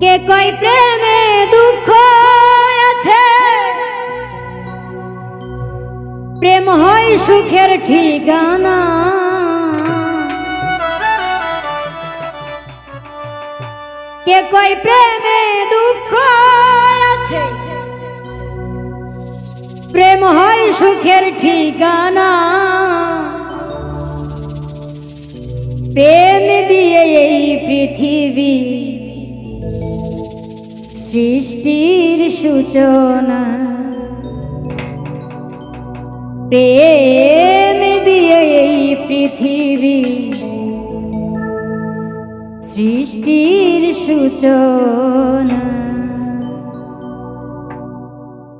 কে কই প্রেমে দুঃখ আছে? প্রেম হয় সুখের ঠিকানা। কে কই প্রেমে দুঃখ আছে? প্রেম হয় সুখের ঠিকানা। প্রেম দিয়ে এই পৃথিবী। সৃষ্টির সূচনা। প্রেম দিয়ে এই পৃথিবী। সৃষ্টির সূচনা।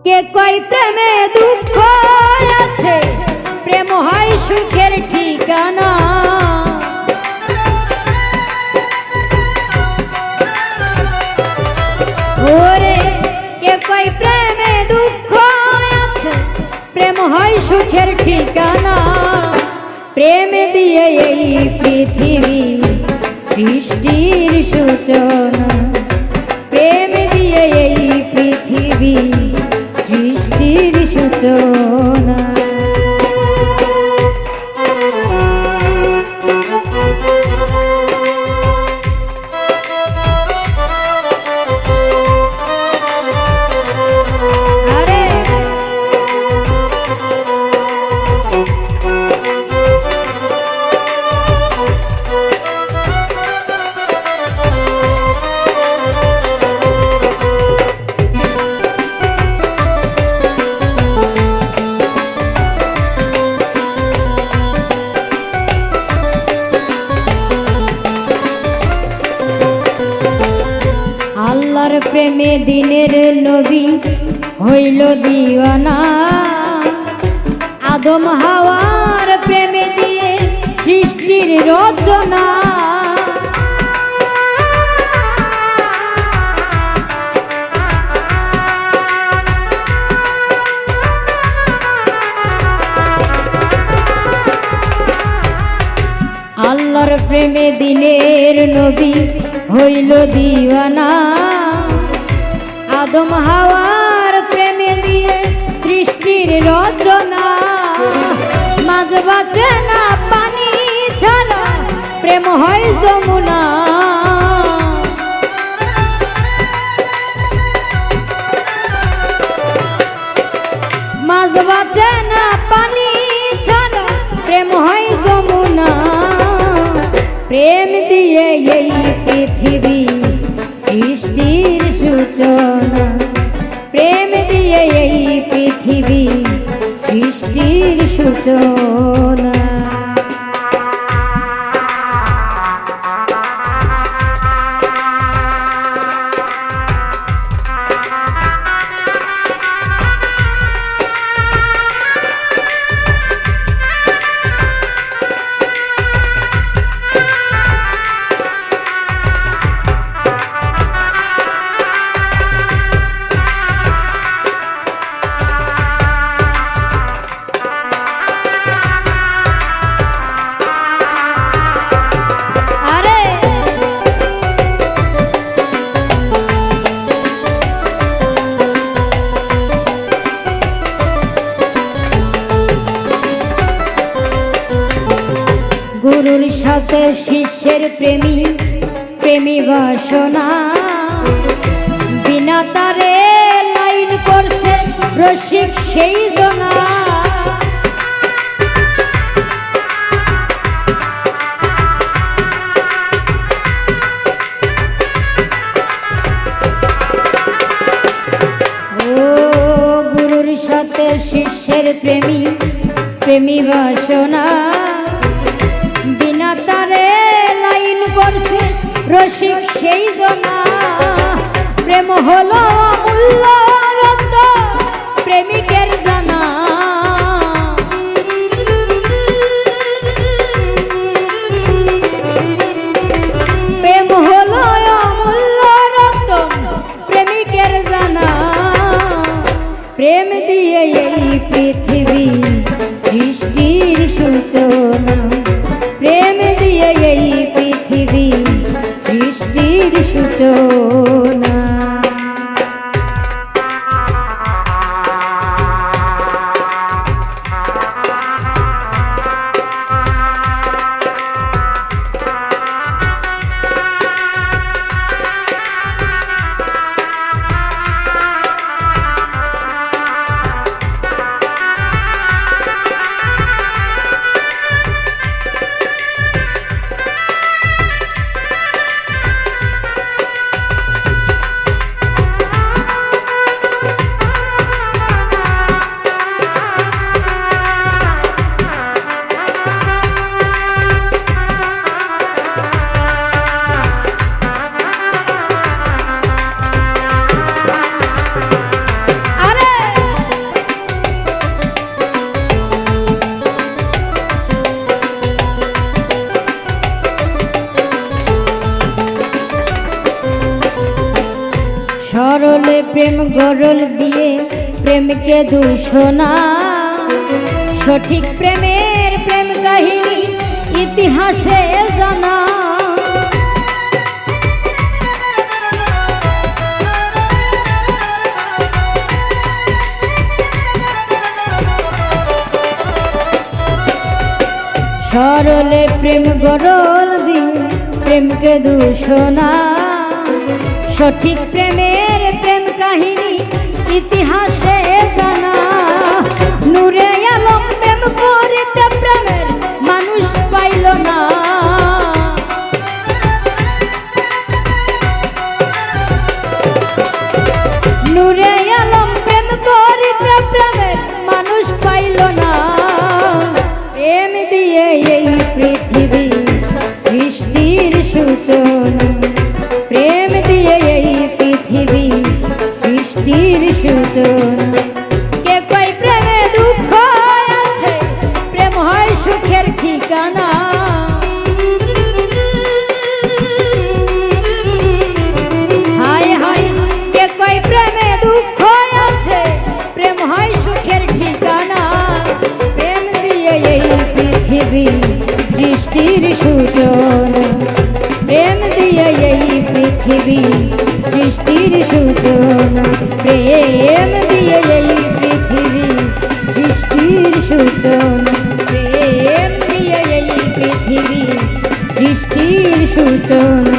কে কই প্রেমে দুঃখ আছে? প্রেম হয় সুখের ঠিকানা। হয় সুখের ঠিকানা। প্রেম দিয়ে এই পৃথিবী সৃষ্টির সূচনা। প্রেম দিয়ে এই পৃথিবী সৃষ্টির সূচনা। প্রেমে দিনের নবী হইল দিওয়ানা। আদম হাওয়ার প্রেমে দিয়ে সৃষ্টির রচনা। আল্লাহর প্রেমে দিনের নবী হইল দিওয়ানা। আদম হাওয়ার প্রেমে দিয়ে সৃষ্টির রচনা। মাঝ বাঁচে না পানি ছাড়া, প্রেম হয় যমুনা। মাঝ বাঁচে না পানি ছাড়া, প্রেম হয় যমুনা। প্রেম দিয়ে এই পৃথিবী সৃষ্টির সূচনা প্রেম দিয়ে এই পৃথিবী সৃষ্টির সূচনা। শিষ্যের প্রেমী প্রেমী বাসনা। বিনা তারে লাইন করছে রসিক সেই গুরুর শিষ্যের প্রেমী প্রেমী বাসনা। রসিক সেই জনা। প্রেম হলো সৃষ্টির সূচনা। সরলে প্রেম গরল দিয়ে প্রেমকে দূষণা সঠিক প্রেমের প্রেম কাহিনী ইতিহাসে জানা। সরলে প্রেম গরল দিয়ে প্রেমকে দূষণা সঠিক প্রেমের প্রেম কাহিনী ইতিহাসে জানা। নূরে আলম প্রেম করিতে প্রেমের মানুষ পাইল না। নূরে পৃথিবী সৃষ্টির সূচনা প্রেম দিয়া এই পৃথিবী সৃষ্টির সূচনা প্রেম দিয়া এই পৃথিবী সৃষ্টির সূচনা প্রেম দিয়া এই পৃথিবী সৃষ্টির সূচনা